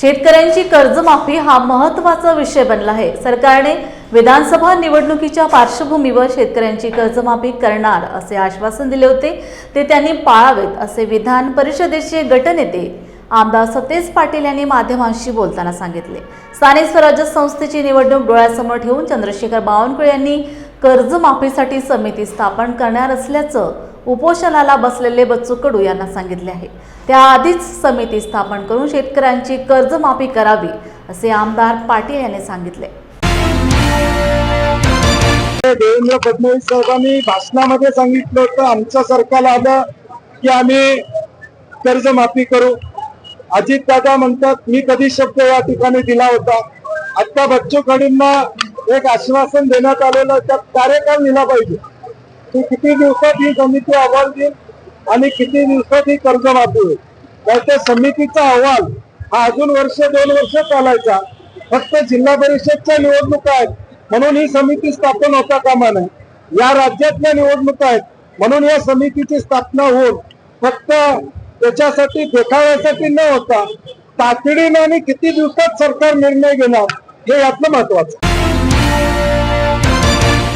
शेतकऱ्यांची कर्जमाफी हा महत्त्वाचा विषय बनला आहे. सरकारने विधानसभा निवडणुकीच्या पार्श्वभूमीवर शेतकऱ्यांची कर्जमाफी करणार असे आश्वासन दिले होते. ते त्यांनी पाळावेत असे विधान परिषदेचे गटनेते आमदार सतेज पाटील यांनी माध्यमांशी बोलताना सांगितले. स्थानिक स्वराज्य संस्थेची निवडणूक डोळ्यासमोर ठेवून चंद्रशेखर बावनकुळे यांनी कर्जमाफीसाठी समिती स्थापन करणार असल्याचं उपोषणाला बसलेले बच्चू कडू यांना सांगितले आहे. त्याआधीच समिती स्थापन करून शेतकऱ्यांची कर्जमाफी करावी असे आमदार पाटील यांनी सांगितले. देवेंद्र फडणवीस साहेबांनी भाषणामध्ये सांगितलं होतं आमचं सरकार आलं की आम्ही कर्जमाफी करू. अजित दादा म्हणतात मी कधी शब्द या ठिकाणी दिला होता. आता बच्चू कडूंना एक आश्वासन देण्यात आलेलं त्यात कार्यकाळ दिला पाहिजे. की किती दिवसात ही समिती अहवाल देईल आणि किती दिवसात ही कर्जमाफी होईल तर त्या समितीचा अहवाल हा अजून वर्ष दोन वर्ष चालायचा. फक्त जिल्हा परिषदच्या निवडणुका आहेत. म्हणून ही समिती स्थापन होता कामा नये. या राज्यातल्या निवडणुका आहेत. म्हणून या समितीची स्थापना होऊन फक्त त्याच्यासाठी देखाव्यासाठी न होता तातडीनं आणि किती दिवसात सरकार निर्णय घेणार हे यातलं महत्वाचं